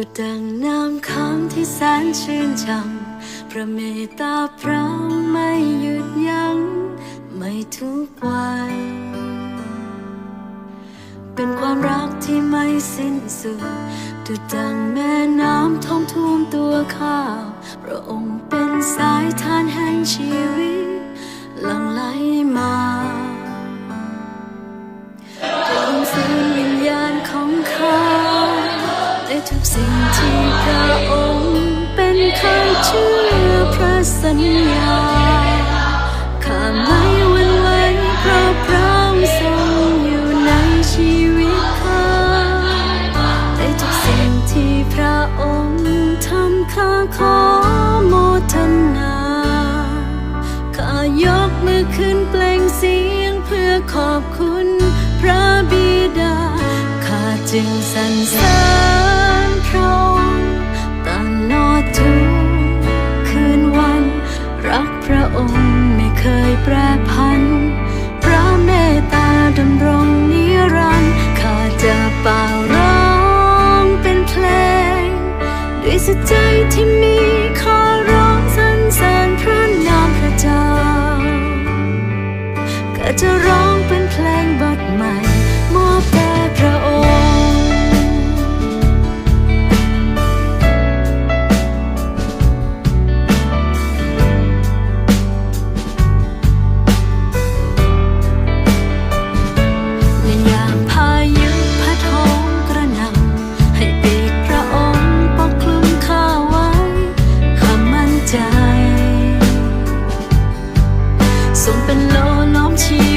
ก็ดังน้ำคำที่แสนชื่นชมพระเมตตาพระไม่หยุดยัง้งไม่ทุกวัน เป็นความรักที่ไม่สิ้นสุดดุดังแม่น้ำท่วมท่วมตัวข้าวพระองค์เป็นสายทานแห่งชีว ทุกสิ่งที่พระองค์เป็นข้าเชื่อพระสัญญาข้าไม่หวั่นไหวเพราะพระองค์ทรงอยู่ในชีวิตข้าแในทุกสิ่งที่พระองค์ทำข้าขอโมทนาข้ายกมือขึ้นเปล่งเสียงเพื่อขอบคุณพระบิดาข้าจึงสรรเสริญ ด้วยสุดใจที่มีขอร้องสรรเสริญพระนามพระเจ้าก็จะร้อง 起。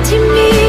to me.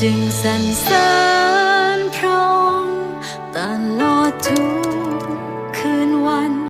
จึงสรรเสริญ